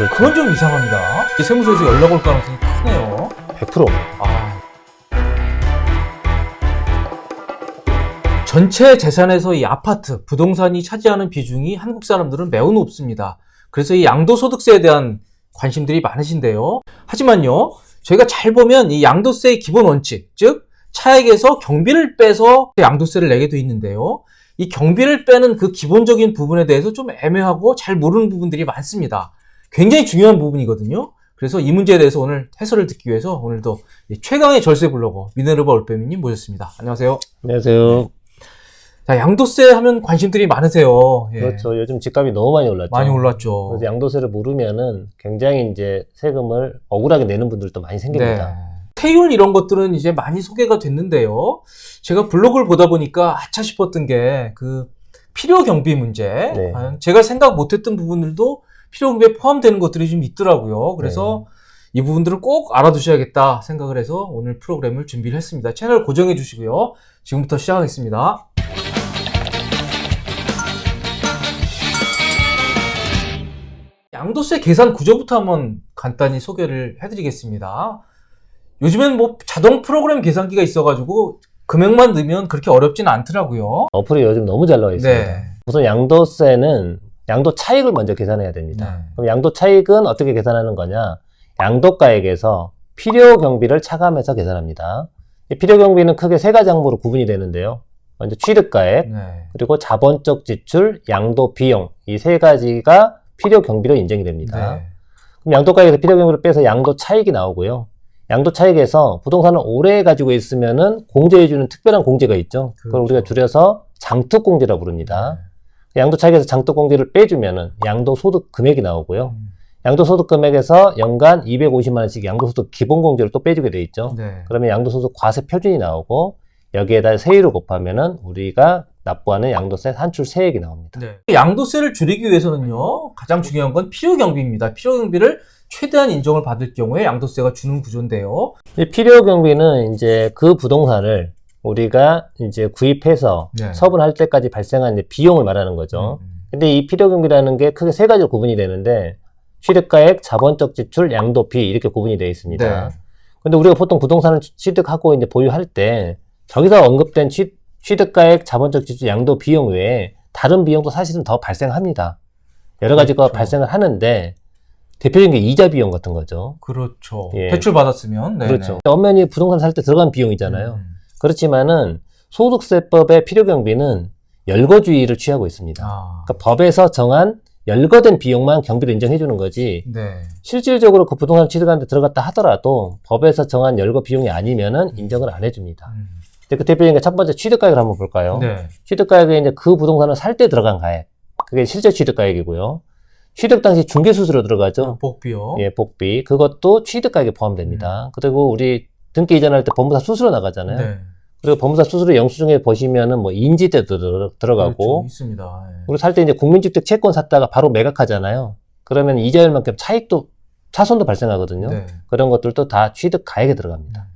그렇죠. 그건 좀 이상합니다. 이 세무서에서 연락 올 가능성이 크네요. 100%. 아. 전체 재산에서 이 아파트, 부동산이 차지하는 비중이 한국 사람들은 매우 높습니다. 그래서 이 양도소득세에 대한 관심들이 많으신데요. 하지만요, 저희가 잘 보면 이 양도세의 기본 원칙, 즉, 차액에서 경비를 빼서 양도세를 내게 돼 있는데요. 이 경비를 빼는 그 기본적인 부분에 대해서 좀 애매하고 잘 모르는 부분들이 많습니다. 굉장히 중요한 부분이거든요. 그래서 이 문제에 대해서 오늘 해설을 듣기 위해서 오늘도 이 최강의 절세 블로거 미네르바 올빼미님 모셨습니다. 안녕하세요. 안녕하세요. 자, 양도세 하면 관심들이 많으세요. 예. 그렇죠. 요즘 집값이 너무 많이 올랐죠. 많이 올랐죠. 그래서 양도세를 모르면은 굉장히 이제 세금을 억울하게 내는 분들도 많이 생깁니다. 네. 세율 이런 것들은 이제 많이 소개가 됐는데요. 제가 블로그를 보다 보니까 아차 싶었던 게 그 필요 경비 문제. 네. 과연 제가 생각 못했던 부분들도 필요 경비에 포함되는 것들이 좀 있더라고요. 그래서 네. 이 부분들을 꼭 알아두셔야겠다 생각을 해서 오늘 프로그램을 준비를 했습니다. 채널 고정해 주시고요. 지금부터 시작하겠습니다. 양도세 계산 구조부터 한번 간단히 소개를 해드리겠습니다. 요즘엔 뭐 자동 프로그램 계산기가 있어가지고 금액만 넣으면 그렇게 어렵진 않더라고요. 어플이 요즘 너무 잘 나와 있습니다. 네. 우선 양도세는 양도 차익을 먼저 계산해야 됩니다. 네. 그럼 양도 차익은 어떻게 계산하는 거냐? 양도가액에서 필요 경비를 차감해서 계산합니다. 이 필요 경비는 크게 세 가지 항목으로 구분이 되는데요. 먼저 취득가액, 네. 그리고 자본적 지출, 양도 비용 이 세 가지가 필요 경비로 인정이 됩니다. 네. 그럼 양도가액에서 필요 경비를 빼서 양도 차익이 나오고요. 양도 차익에서 부동산을 오래 가지고 있으면은 공제해주는 특별한 공제가 있죠. 그걸 그렇죠. 우리가 줄여서 장투공제라고 부릅니다. 양도 차익에서 장투공제를 빼주면은 양도소득 금액이 나오고요. 음. 양도소득 금액에서 연간 250만 원씩 양도소득 기본공제를 또 빼주게 돼 있죠. 네. 그러면 양도소득 과세 표준이 나오고 여기에다 세율을 곱하면은 우리가 납부하는 양도세 산출 세액이 나옵니다. 네. 양도세를 줄이기 위해서는요, 가장 중요한 건 필요 경비입니다. 필요 경비를 최대한 인정을 받을 경우에 양도세가 주는 구조인데요. 이 필요 경비는 이제 그 부동산을 우리가 이제 구입해서 네. 처분할 때까지 발생한 이제 비용을 말하는 거죠. 음. 근데 이 필요 경비라는 게 크게 세 가지로 구분이 되는데 취득가액, 자본적 지출, 양도비 이렇게 구분이 되어 있습니다. 네. 근데 우리가 보통 부동산을 취득하고 이제 보유할 때 저기서 언급된 취, 취득가액, 자본적 지출, 양도 비용 외에 다른 비용도 사실은 더 발생합니다. 여러 가지가 그렇죠. 발생을 하는데 대표적인 게 이자 비용 같은 거죠. 그렇죠. 예. 대출 받았으면. 네네. 그렇죠. 엄연히 부동산 살 때 들어간 비용이잖아요. 음. 그렇지만은 소득세법의 필요 경비는 열거주의를 취하고 있습니다. 아. 그러니까 법에서 정한 열거된 비용만 경비를 인정해 주는 거지 네. 실질적으로 그 부동산 취득하는데 들어갔다 하더라도 법에서 정한 열거 비용이 아니면은 인정을 안 해줍니다. 음. 근데 그 대표적인 게 첫 번째 취득가액을 한번 볼까요? 네. 취득가액은 이제 그 부동산을 살 때 들어간 가액. 그게 실제 취득가액이고요. 취득 당시 중개수수료 들어가죠. 복비요. 예, 복비. 그것도 취득가액에 포함됩니다. 그리고 우리 등기 이전할 때 법무사 수수료 나가잖아요. 네. 그리고 법무사 수수료 영수증에 보시면은 뭐 인지대도 들어- 들어가고 그렇죠. 있습니다. 예. 그리고 살때 이제 국민주택 채권 샀다가 바로 매각하잖아요. 그러면 이자율만큼 차익도 차손도 발생하거든요. 네. 그런 것들도 다 취득 가액에 들어갑니다.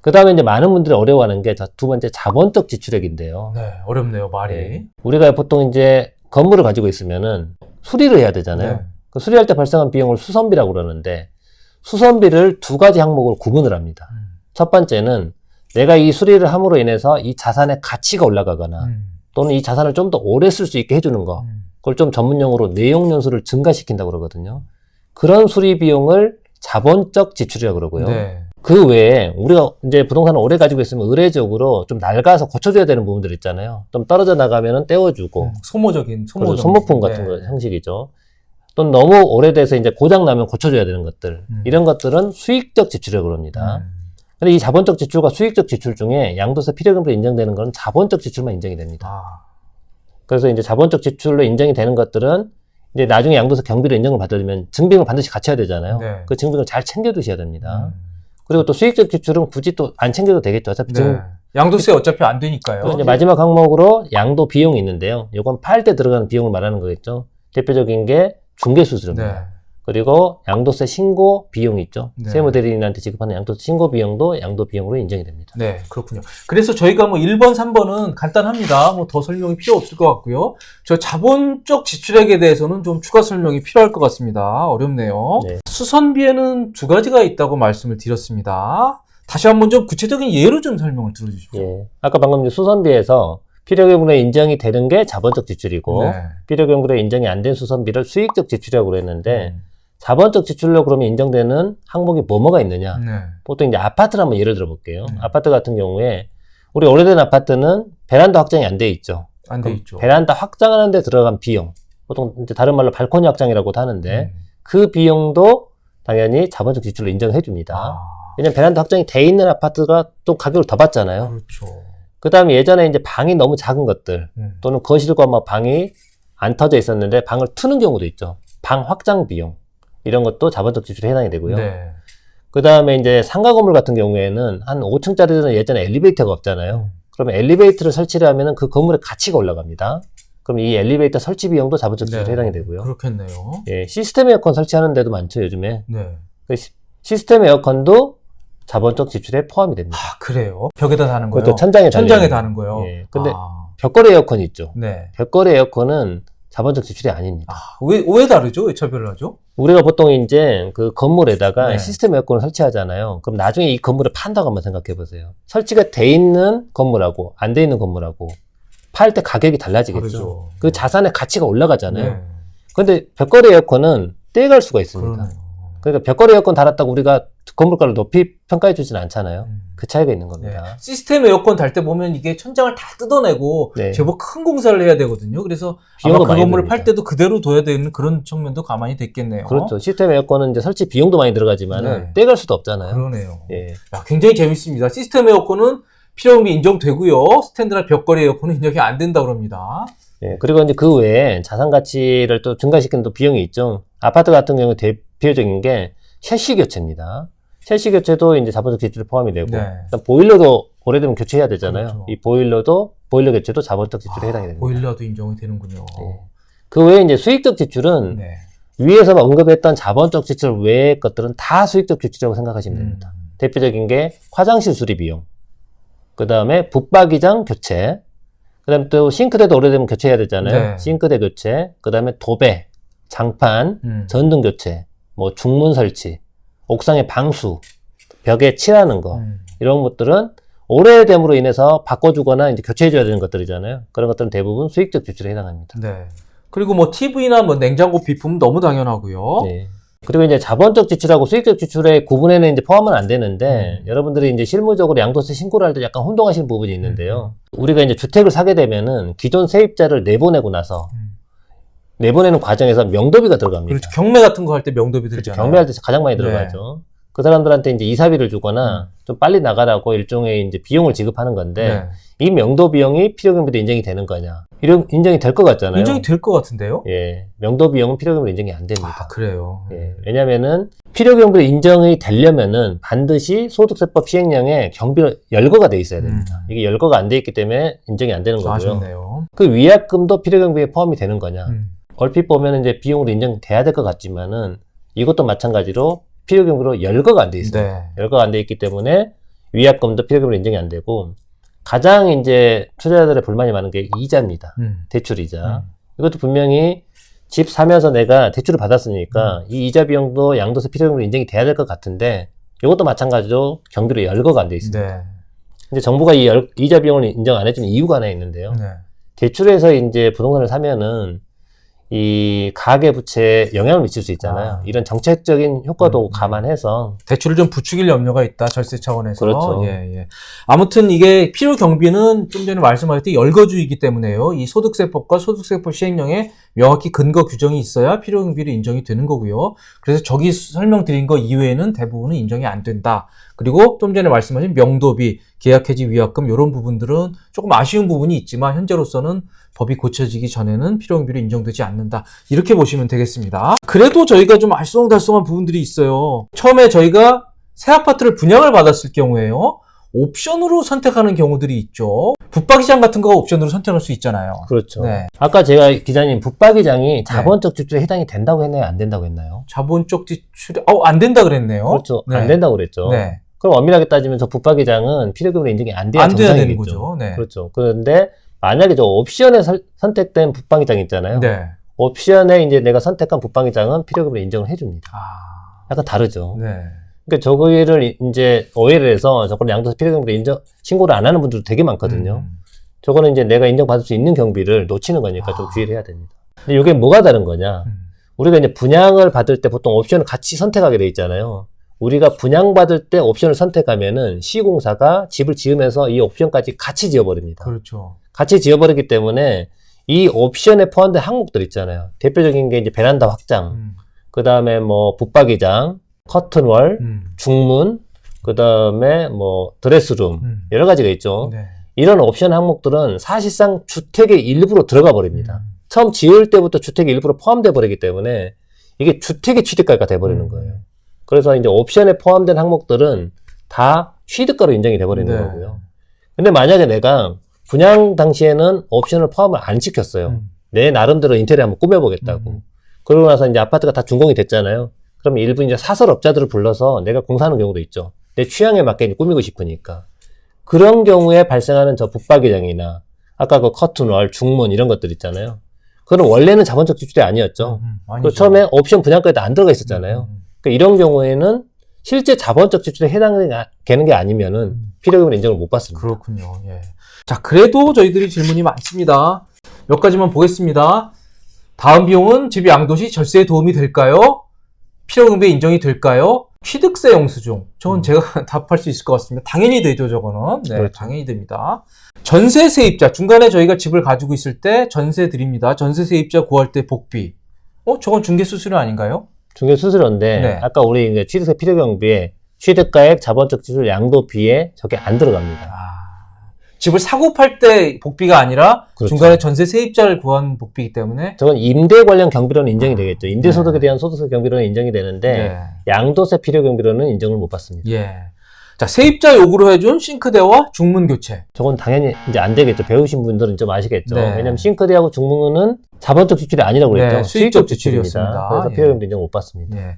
그 다음에 이제 많은 분들이 어려워하는 게 두 번째 자본적 지출액인데요. 네. 어렵네요, 말이. 네. 우리가 보통 이제 건물을 가지고 있으면은 수리를 해야 되잖아요. 네. 그 수리할 때 발생한 비용을 수선비라고 그러는데 수선비를 두 가지 항목으로 구분을 합니다. 음. 첫 번째는 내가 이 수리를 함으로 인해서 이 자산의 가치가 올라가거나 음. 또는 이 자산을 좀 더 오래 쓸 수 있게 해주는 거. 음. 그걸 좀 전문용어로 내용 연수를 증가시킨다고 그러거든요. 그런 수리 비용을 자본적 지출이라고 그러고요. 네. 그 외에 우리가 이제 부동산을 오래 가지고 있으면 의례적으로 좀 낡아서 고쳐줘야 되는 부분들 있잖아요. 좀 떨어져 나가면은 떼어주고 음. 소모적인 소모 소모품 같은 네. 거 형식이죠. 또 너무 오래돼서 이제 고장 나면 고쳐줘야 되는 것들 음. 이런 것들은 수익적 지출이라고 합니다. 음. 근데 이 자본적 지출과 수익적 지출 중에 양도세 필요금으로 인정되는 건 자본적 지출만 인정이 됩니다. 아. 그래서 이제 자본적 지출로 인정이 되는 것들은 이제 나중에 양도세 경비로 인정을 받으려면 증빙을 반드시 해야 되잖아요. 네. 그 증빙을 잘 챙겨두셔야 됩니다. 음. 그리고 또 수익적 지출은 굳이 또 안 챙겨도 되겠죠. 어차피 네. 증, 양도세 어차피 안 되니까요. 이제 마지막 항목으로 양도 비용이 있는데요. 이건 팔 때 들어가는 비용을 말하는 거겠죠. 대표적인 게 중개 수수료입니다. 네. 그리고 양도세 신고 비용 있죠. 네. 세무대리인한테 지급하는 양도세 신고 비용도 양도 비용으로 인정이 됩니다. 네, 그렇군요. 그래서 저희가 뭐 1번, 3번은 간단합니다. 뭐 더 설명이 필요 없을 것 같고요. 저 자본적 지출액에 대해서는 좀 추가 설명이 필요할 것 같습니다. 어렵네요. 네. 수선비에는 두 가지가 있다고 말씀을 드렸습니다. 다시 한번 좀 구체적인 예로 좀 설명을 들어주십시오. 예. 아까 방금 수선비에서 필요경비로 인정이 되는 게 자본적 지출이고 네. 필요경비로 인정이 안 된 수선비를 수익적 지출이라고 그랬는데 음. 자본적 지출로 그러면 인정되는 항목이 뭐뭐가 있느냐? 네. 보통 이제 아파트를 한번 예를 들어 볼게요. 음. 아파트 같은 경우에 우리 오래된 아파트는 베란다 확장이 안 돼 있죠. 안 돼 있죠. 베란다 확장하는 데 들어간 비용. 보통 이제 다른 말로 발코니 확장이라고도 하는데 음. 그 비용도 당연히 자본적 지출로 인정해 줍니다. 아, 왜냐면 베란다 확장이 돼 있는 아파트가 또 가격을 더 받잖아요. 그렇죠. 그 다음에 예전에 이제 방이 너무 작은 것들 음. 또는 거실과 뭐 방이 안 터져 있었는데 방을 트는 경우도 있죠. 방 확장 비용 이런 것도 자본적 지출에 해당이 되고요. 네. 그 다음에 이제 상가 건물 같은 경우에는 한 5층짜리는 예전에 엘리베이터가 없잖아요. 그러면 엘리베이터를 설치를 하면은 그 건물의 가치가 올라갑니다. 그럼 이 엘리베이터 설치 비용도 자본적 지출에 네. 해당이 되고요. 그렇겠네요. 예, 시스템 에어컨 설치하는 데도 많죠, 요즘에. 네. 그 시- 시스템 에어컨도 자본적 지출에 포함이 됩니다. 아, 그래요? 벽에다 다는 거요? 그것도 천장에 천장에 다는 거요? 예, 근데 아, 벽걸이 에어컨 있죠. 네. 벽걸이 에어컨은 자본적 지출이 아닙니다. 아, 왜, 왜 다르죠? 왜 차별을 하죠? 우리가 보통 이제 그 건물에다가 네. 시스템 에어컨을 설치하잖아요. 그럼 나중에 이 건물을 판다고 한번 생각해 보세요. 설치가 돼 있는 건물하고 안 돼 있는 건물하고 팔 때 가격이 달라지겠죠. 다르죠. 그 자산의 가치가 올라가잖아요. 네. 근데 벽걸이 에어컨은 떼갈 수가 있습니다. 그러네요. 그러니까 벽걸이 에어컨 달았다고 우리가 건물가를 높이 평가해 주진 않잖아요. 음. 그 차이가 있는 네. 겁니다. 시스템 에어컨 달 때 보면 이게 천장을 다 뜯어내고 네. 제법 큰 공사를 해야 되거든요. 그래서 아마 그 건물을. 팔 때도 그대로 둬야 되는 그런 측면도 가만히 됐겠네요. 그렇죠. 시스템 에어컨은 이제 설치 비용도 많이 들어가지만 네. 떼갈 수도 없잖아요. 그러네요. 예. 야, 굉장히 재밌습니다. 시스템 에어컨은 필요금이 인정되고요. 스탠드나 벽걸이 에어컨은 인정이 안 된다 그럽니다. 예, 그리고 이제 그 외에 자산 가치를 또 증가시키는 또 비용이 있죠. 아파트 같은 경우 대표적인 게 셰시 교체입니다. 셰시 교체도 이제 자본적 지출에 포함이 되고, 네. 일단 보일러도 오래되면 교체해야 되잖아요. 그렇죠. 이 보일러도 보일러 교체도 자본적 지출에 해당이 됩니다. 보일러도 인정이 되는군요. 예. 그 외에 이제 수익적 지출은 네. 위에서 언급했던 자본적 지출 외의 것들은 다 수익적 지출이라고 생각하시면 음. 됩니다. 대표적인 게 화장실 수리 비용, 그 다음에 붙박이장 교체, 그 다음에 또 싱크대도 오래되면 교체해야 되잖아요. 네. 싱크대 교체, 그 다음에 도배, 장판, 음. 전등 교체, 뭐 중문 설치, 옥상의 방수, 벽에 칠하는 거, 음. 이런 것들은 오래됨으로 인해서 바꿔주거나 이제 교체해줘야 되는 것들이잖아요. 그런 것들은 대부분 수익적 지출에 해당합니다. 네. 그리고 뭐 TV나 뭐 냉장고 비품 너무 당연하고요. 네. 그리고 이제 자본적 지출하고 수익적 지출의 구분에는 이제 포함은 안 되는데 음. 여러분들이 이제 실무적으로 양도세 신고를 할 때 약간 혼동하시는 부분이 있는데요. 음. 우리가 이제 주택을 사게 되면은 기존 세입자를 내보내고 나서 음. 내보내는 과정에서 명도비가 들어갑니다. 그렇죠. 경매 같은 거 할 때 명도비 들잖아요. 경매할 때 가장 많이 네. 들어가죠. 그 사람들한테 이제 이사비를 주거나 좀 빨리 나가라고 일종의 이제 비용을 지급하는 건데 네. 이 명도 비용이 필요경비로 인정이 되는 거냐? 이런 인정이 될 것 같잖아요. 인정이 될 것 같은데요? 예, 명도 비용은 필요경비로 인정이 안 됩니다. 아, 그래요. 예, 왜냐면은 필요경비로 인정이 되려면은 반드시 소득세법 시행령에 경비로 열거가 돼 있어야 됩니다. 음. 이게 열거가 안 돼 있기 때문에 인정이 안 되는 거고요. 아쉽네요. 그 위약금도 필요경비에 포함이 되는 거냐? 음. 얼핏 보면 이제 비용으로 인정돼야 될 것 같지만은 이것도 마찬가지로 필요경비로 열거가 안 돼 있어요. 네. 열거가 안 돼 있기 때문에 위약금도 필요경비로 인정이 안 되고 가장 이제 투자자들의 불만이 많은 게 이자입니다. 음. 대출 이자. 음. 이것도 분명히 집 사면서 내가 대출을 받았으니까 이 이자 비용도 양도세 필요경비로 인정이 돼야 될 것 같은데 이것도 마찬가지로 경비로 열거가 안 돼 있습니다. 네. 근데 정부가 이 열- 이자 비용을 인정 안 해주는 이유가 하나 있는데요. 네. 대출해서 이제 부동산을 사면은 이 가계 부채에 영향을 미칠 수 있잖아요. 아. 이런 정책적인 효과도 음. 감안해서 대출을 좀 부추길 염려가 있다. 절세 차원에서. 그렇죠. 예, 예. 아무튼 이게 필요 경비는 좀 전에 말씀하셨듯이 열거주의이기 때문에요. 이 소득세법과 소득세법 시행령에 명확히 근거 규정이 있어야 필요 경비로 인정이 되는 거고요. 그래서 저기 설명드린 거 이외에는 대부분은 인정이 안 된다. 그리고 좀 전에 말씀하신 명도비, 계약해지 위약금 이런 부분들은 조금 아쉬운 부분이 있지만 현재로서는 법이 고쳐지기 전에는 필요경비로 인정되지 않는다. 이렇게 보시면 되겠습니다. 그래도 저희가 좀 알쏭달쏭한 부분들이 있어요. 처음에 저희가 새 아파트를 분양을 받았을 경우에요. 옵션으로 선택하는 경우들이 있죠. 붙박이장 같은 거 옵션으로 선택할 수 있잖아요. 그렇죠. 네. 아까 제가 기자님 붙박이장이 자본적 지출에 해당이 된다고 했나요? 안 된다고 했나요? 자본적 지출이 어, 안 된다 그랬네요. 그렇죠. 네. 안 된다고 그랬죠. 네. 그럼 엄밀하게 따지면 저 붙박이장은 필요금으로 인정이 안 돼야 안 돼야 되는. 거죠. 네. 그렇죠. 그런데 만약에 저 옵션에 설- 선택된 붙박이장 있잖아요. 네. 옵션에 이제 내가 선택한 붙박이장은 필요금으로 인정을 해줍니다. 아. 약간 다르죠. 네. 그러니까 저거를 이- 이제 오해를 해서 저걸 양도세 필요금으로 인정 신고를 안 하는 분들도 되게 많거든요. 음. 저거는 이제 내가 인정받을 수 있는 경비를 놓치는 거니까 좀 아. 주의를 해야 됩니다. 근데 이게 뭐가 다른 거냐? 음. 우리가 이제 분양을 받을 때 보통 옵션을 같이 선택하게 돼 있잖아요. 우리가 분양받을 때 옵션을 선택하면은 시공사가 집을 지으면서 이 옵션까지 같이 지어버립니다. 그렇죠. 같이 지어버리기 때문에 이 옵션에 포함된 항목들 있잖아요. 대표적인 게 이제 베란다 확장, 음. 그 다음에 뭐 붙박이장, 커튼월, 음. 중문, 그 다음에 뭐 드레스룸, 음. 여러 가지가 있죠. 네. 이런 옵션 항목들은 사실상 주택의 일부로 들어가 버립니다. 음. 처음 지을 때부터 주택의 일부로 포함돼 버리기 때문에 이게 주택의 취득가가 돼 버리는 음. 거예요. 그래서 이제 옵션에 포함된 항목들은 다 취득가로 인정이 돼 버리는 네. 거고요. 근데 만약에 내가 분양 당시에는 옵션을 포함을 안 시켰어요. 음. 내 나름대로 인테리어 한번 꾸며보겠다고. 음. 그러고 나서 이제 아파트가 다 준공이 됐잖아요. 그럼 일부 이제 사설업자들을 불러서 내가 공사하는 경우도 있죠. 내 취향에 맞게 이제 꾸미고 싶으니까. 그런 경우에 발생하는 저 붙박이장이나 아까 그 커튼월, 중문 이런 것들 있잖아요. 그건 원래는 자본적 지출이 아니었죠. 음. 그 아니죠. 처음에 옵션 분양가에도 안 들어가 있었잖아요. 음. 그러니까 이런 경우에는 실제 자본적 지출에 해당되는 게 아니면은 음. 필요금을 인정을 못 받습니다. 그렇군요. 예. 자, 그래도 저희들이 질문이 많습니다. 몇 가지만 보겠습니다. 다음 비용은 집이 양도시 절세에 도움이 될까요? 필요경비에 인정이 될까요? 취득세 영수증. 저건 음. 제가 답할 수 있을 것 같습니다. 당연히 되죠, 저거는. 네, 그렇죠. 당연히 됩니다. 전세 세입자. 중간에 저희가 집을 가지고 있을 때 전세 드립니다. 전세 세입자 구할 때 복비. 어, 저건 중개 수수료 아닌가요? 중개 수수료인데 네. 아까 우리 취득세 필요경비에 취득가액, 자본적 지출, 양도비에 저게 안 들어갑니다. 아, 집을 사고 팔 때 복비가 아니라 그렇죠. 중간에 전세 세입자를 구한 복비이기 때문에 저건 임대 관련 경비로는 인정이 되겠죠. 임대 소득에 대한 소득세 경비로는 인정이 되는데 네. 양도세 필요 경비로는 인정을 못 받습니다. 예. 자, 세입자 요구로 해준 싱크대와 중문 교체. 저건 당연히 이제 안 되겠죠. 배우신 분들은 좀 아시겠죠. 네. 왜냐하면 싱크대하고 중문은 자본적 지출이 아니라고 그랬죠. 네, 수익적 지출이었습니다. 그래서 예. 필요 경비 인정 못 받습니다. 예.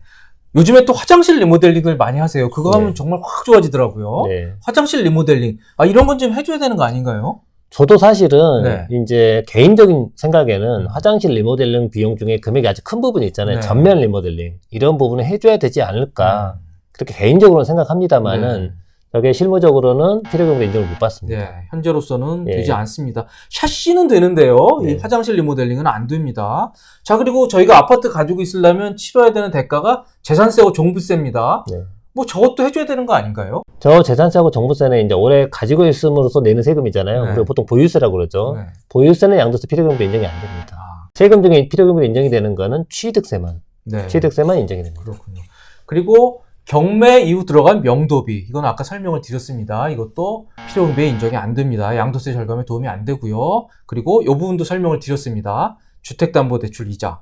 요즘에 또 화장실 리모델링을 많이 하세요. 그거 하면 네. 정말 확 좋아지더라고요. 네. 화장실 리모델링. 아, 이런 건 좀 해줘야 되는 거 아닌가요? 저도 사실은 네. 이제 개인적인 생각에는 화장실 리모델링 비용 중에 금액이 아주 큰 부분이 있잖아요. 네. 전면 리모델링 이런 부분을 해줘야 되지 않을까 음. 그렇게 개인적으로는 생각합니다만은 네. 저게 실무적으로는 필요 경비 인정을 못 받습니다. 네, 현재로서는 예. 되지 않습니다. 샤시는 되는데요. 이 네. 화장실 리모델링은 안 됩니다. 자, 그리고 저희가 아파트 가지고 있으려면 치러야 되는 대가가 재산세와 종부세입니다. 네. 뭐 저것도 해줘야 되는 거 아닌가요? 저 재산세하고 정부세는 이제 올해 가지고 있음으로써 내는 세금이잖아요. 네. 그리고 보통 보유세라고 그러죠. 네. 보유세는 양도세 필요경비 인정이 안 됩니다. 아, 세금 중에 필요경비 인정이 되는 거는 취득세만, 네. 취득세만 인정이 됩니다. 그렇군요. 그리고 경매 이후 들어간 명도비. 이건 아까 설명을 드렸습니다. 이것도 필요경비에 인정이 안 됩니다. 양도세 절감에 도움이 안 되고요. 그리고 이 부분도 설명을 드렸습니다. 주택담보대출 이자.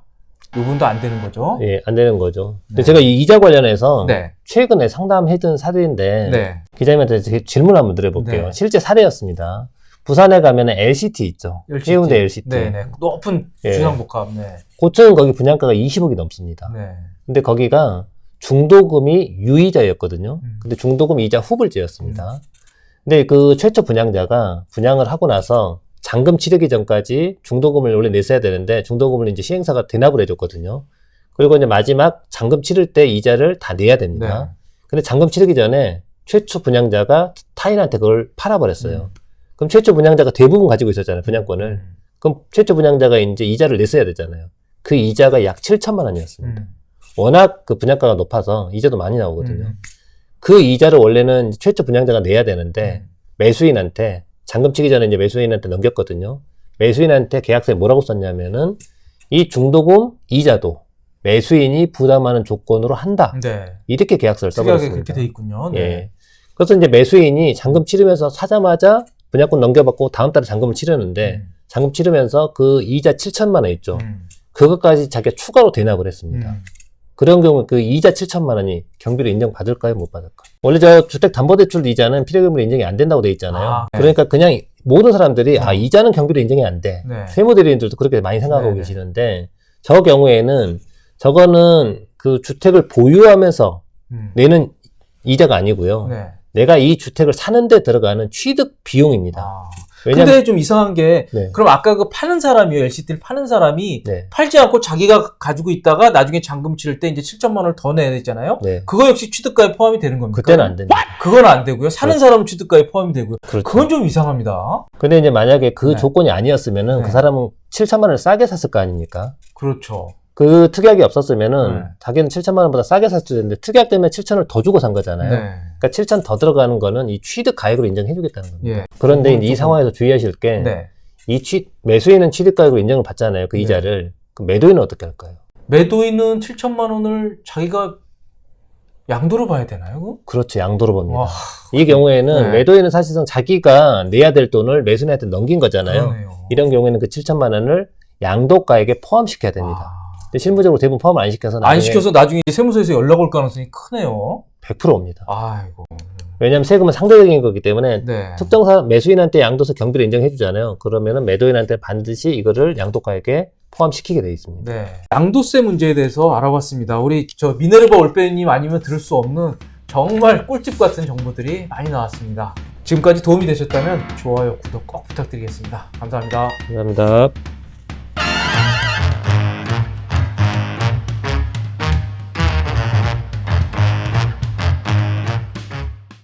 이 부분도 안 되는 거죠. 예, 안 되는 거죠. 근데 네. 제가 이 이자 관련해서 네. 최근에 상담해준 사례인데 네. 기자님한테 제 질문 한번 드려볼게요. 네. 실제 사례였습니다. 부산에 가면 LCT 있죠. LCT. 해운대 LCT. 네, 네. 높은 예. 주상복합. 네. 고층은 거기 분양가가 20억이 넘습니다. 네. 근데 거기가 중도금이 유이자였거든요. 음. 근데 중도금 이자 후불제였습니다. 근데 그 최초 분양자가 분양을 하고 나서 잔금 치르기 전까지 중도금을 원래 냈어야 되는데 중도금을 이제 시행사가 대납을 해줬거든요. 그리고 이제 마지막 잔금 치를 때 이자를 다 내야 됩니다. 네. 근데 잔금 치르기 전에 최초 분양자가 타인한테 그걸 팔아버렸어요. 음. 그럼 최초 분양자가 대부분 가지고 있었잖아요, 분양권을. 음. 그럼 최초 분양자가 이제 이자를 냈어야 되잖아요. 그 이자가 약 7천만 원이었습니다. 음. 워낙 그 분양가가 높아서 이자도 많이 나오거든요. 음. 그 이자를 원래는 최초 분양자가 내야 되는데 음. 매수인한테 잔금 치기 전에 이제 매수인한테 넘겼거든요. 매수인한테 계약서에 뭐라고 썼냐면은 이 중도금 이자도 매수인이 부담하는 조건으로 한다. 네. 이렇게 계약서를 써버렸습니다. 그렇게 돼 있군요. 네. 예. 그래서 이제 매수인이 잔금 치르면서 사자마자 분양권 넘겨받고 다음 달에 잔금을 치르는데 음. 잔금 치르면서 그 이자 7천만 원 있죠. 음. 그것까지 자기가 추가로 대납을 했습니다. 음. 그런 경우 그 이자 7천만 원이 경비로 인정받을까요? 못 받을까요? 원래 저 주택담보대출 이자는 필요금으로 인정이 안 된다고 돼 있잖아요. 아, 네. 그러니까 그냥 모든 사람들이 아 어. 이자는 경비로 인정이 안 돼. 네. 세무대리인들도 그렇게 많이 생각하고 네네. 계시는데 저 경우에는 저거는 그 주택을 보유하면서 음. 내는 이자가 아니고요. 네. 내가 이 주택을 사는데 들어가는 취득 비용입니다. 아. 왜냐면 근데 좀 이상한 게 네. 그럼 아까 그 파는 사람이요 LCD를 파는 사람이 네. 팔지 않고 자기가 가지고 있다가 나중에 잔금 치를 때 이제 7천만 원을 더 내야 되잖아요. 네. 그거 역시 취득가에 포함이 되는 겁니까? 그때는 안 됩니다. 그건 안 되고요. 사는 그렇죠. 사람은 취득가에 포함이 되고요. 그렇죠. 그건 좀 이상합니다. 근데 이제 만약에 그 네. 조건이 아니었으면은 네. 그 사람은 7천만 원을 싸게 샀을 거 아닙니까? 그렇죠. 그 특약이 없었으면은 네. 자기는 7천만 원보다 싸게 샀을 텐데 특약 때문에 7천을 더 주고 산 거잖아요. 네. 그러니까 7천 더 들어가는 거는 이 취득 가액으로 인정해 주겠다는 겁니다. 예. 그런데 이 조금- 상황에서 주의하실 게 네. 이 취, 매수인은 취득 가액으로 인정을 받잖아요. 그 네. 이자를. 그 매도인은 어떻게 할까요? 매도인은 7천만 원을 자기가 양도로 봐야 되나요? 그거? 그렇죠. 양도로 봅니다. 와, 이 경우에는 네. 매도인은 사실상 자기가 내야 될 돈을 매수인한테 넘긴 거잖아요. 그러네요. 이런 경우에는 그 7천만 원을 양도가액에 포함시켜야 됩니다. 아, 근데 실무적으로 대부분 포함을 안 시켜서 안 나중에 시켜서 나중에 세무서에서 연락 올 가능성이 크네요. 100% 옵니다. 아이고. 왜냐하면 세금은 상대적인 거기 때문에 네. 특정 사 매수인한테 양도세 경비를 인정해 주잖아요. 그러면은 매도인한테 반드시 이거를 양도가액에 포함시키게 돼 있습니다. 네. 양도세 문제에 대해서 알아봤습니다. 우리 저 미네르바 올빼님 아니면 들을 수 없는 정말 꿀팁 같은 정보들이 많이 나왔습니다. 지금까지 도움이 되셨다면 좋아요, 구독 꼭 부탁드리겠습니다. 감사합니다. 감사합니다.